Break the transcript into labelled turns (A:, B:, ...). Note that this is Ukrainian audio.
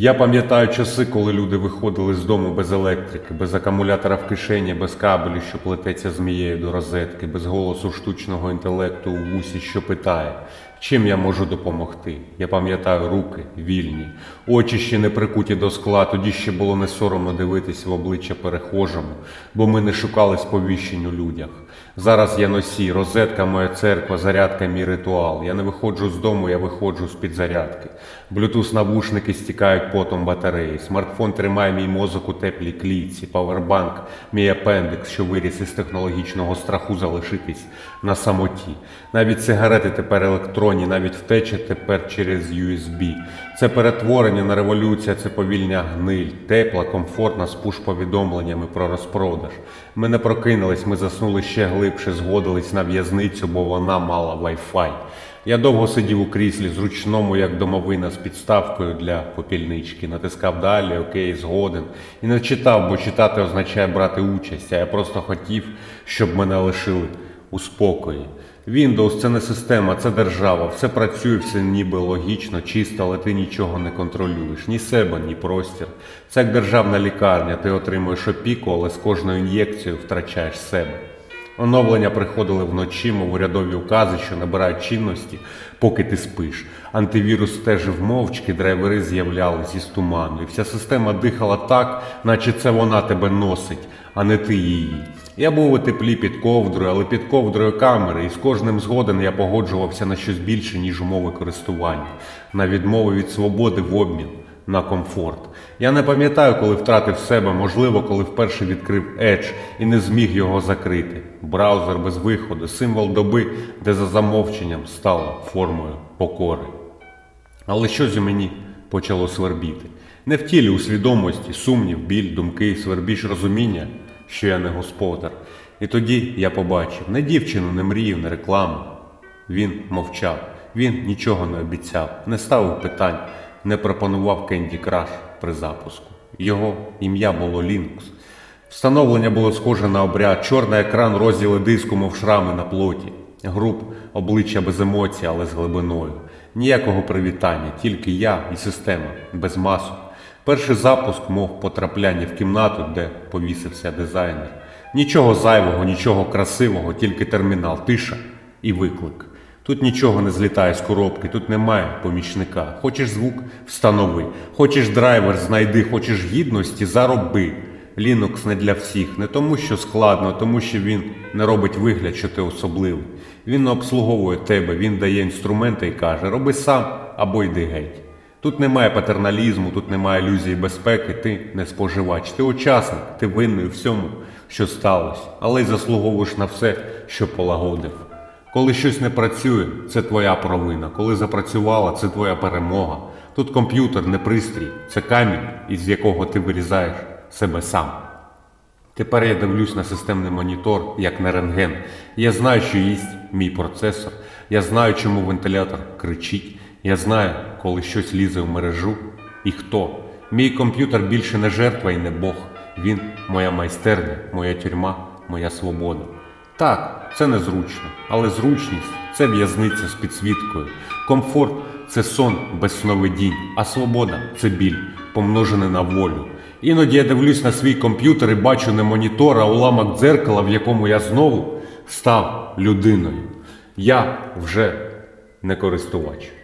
A: Я пам'ятаю часи, коли люди виходили з дому без електрики, без акумулятора в кишені, без кабелю, що плететься змією до розетки, без голосу штучного інтелекту у вусі, що питає, чим я можу допомогти. Я пам'ятаю руки вільні, очі ще не прикуті до скла, тоді ще було не соромно дивитись в обличчя перехожому, бо ми не шукали сповіщень у людях. Зараз я носій, розетка моя церква, зарядка мій ритуал. Я не виходжу з дому, я виходжу з під зарядки. Блютуз навушники стікають потом батареї. Смартфон тримає мій мозок у теплій клітці. Павербанк, мій апендикс, що виріс із технологічного страху залишитись на самоті. Навіть сигарети тепер електронні, навіть втеча тепер через USB. Це перетворення на революція, це повільня гниль, тепла, комфортна з пуш-повідомленнями про розпродаж. Ми не прокинулись, ми заснули ще глибше, згодились на в'язницю, бо вона мала Wi-Fi. Я довго сидів у кріслі, зручному, як домовина, з підставкою для попільнички, натискав далі, окей, згоден. І не читав, бо читати означає брати участь, а я просто хотів, щоб мене лишили у спокої. Windows це не система, це держава. Все працює, все ніби логічно, чисто, але ти нічого не контролюєш. Ні себе, ні простір. Це як державна лікарня. Ти отримуєш опіку, але з кожною ін'єкцією втрачаєш себе. Оновлення приходили вночі, мов урядові укази, що набирають чинності, поки ти спиш. Антивірус стежив мовчки, драйвери з'являлись із туману. І вся система дихала так, наче це вона тебе носить, а не ти її. Я був у теплі під ковдрою, але під ковдрою камери, і з кожним згоден я погоджувався на щось більше, ніж умови користування, на відмову від свободи в обмін на комфорт. Я не пам'ятаю, коли втратив себе, можливо, коли вперше відкрив Edge і не зміг його закрити. Браузер без виходу, символ доби, де за замовченням стало формою покори. Але щось у мені почало свербіти. Не в тілі у свідомості, сумнів, біль, думки, свербіж розуміння, що я не господар. І тоді я побачив не дівчину, не мрію, не рекламу. Він мовчав, він нічого не обіцяв, не ставив питань, не пропонував Кенді Краш при запуску. Його ім'я було Лінкс. Встановлення було схоже на обряд, чорний екран розділи диску, мов шрами на плоті. Груп, обличчя без емоцій, але з глибиною. Ніякого привітання, тільки я і система, без масок. Перший запуск, мов потрапляння в кімнату, де повісився дизайнер. Нічого зайвого, нічого красивого, тільки термінал, тиша і виклик. Тут нічого не злітає з коробки, тут немає помічника. Хочеш звук встанови, хочеш драйвер знайди, хочеш гідності зароби. Linux не для всіх, не тому, що складно, а тому, що він не робить вигляд, що ти особливий. Він не обслуговує тебе, він дає інструменти і каже: роби сам або йди геть. Тут немає патерналізму, тут немає ілюзії безпеки, ти не споживач, ти учасник, ти винний у всьому, що сталося, але й заслуговуєш на все, що полагодив. Коли щось не працює, це твоя провина. Коли запрацювала, це твоя перемога. Тут комп'ютер не пристрій, це камінь, із якого ти вирізаєш себе сам. Тепер я дивлюсь на системний монітор, як на рентген. Я знаю, що їсть мій процесор. Я знаю, чому вентилятор кричить. Я знаю, коли щось лізе в мережу і хто. Мій комп'ютер більше не жертва і не Бог. Він моя майстерня, моя тюрма, моя свобода. Так, це незручно, але зручність це в'язниця з підсвіткою. Комфорт це сон без сновидінь, а свобода це біль, помножений на волю. Іноді я дивлюсь на свій комп'ютер і бачу не монітор, а уламок дзеркала, в якому я знову став людиною. Я вже не користувач.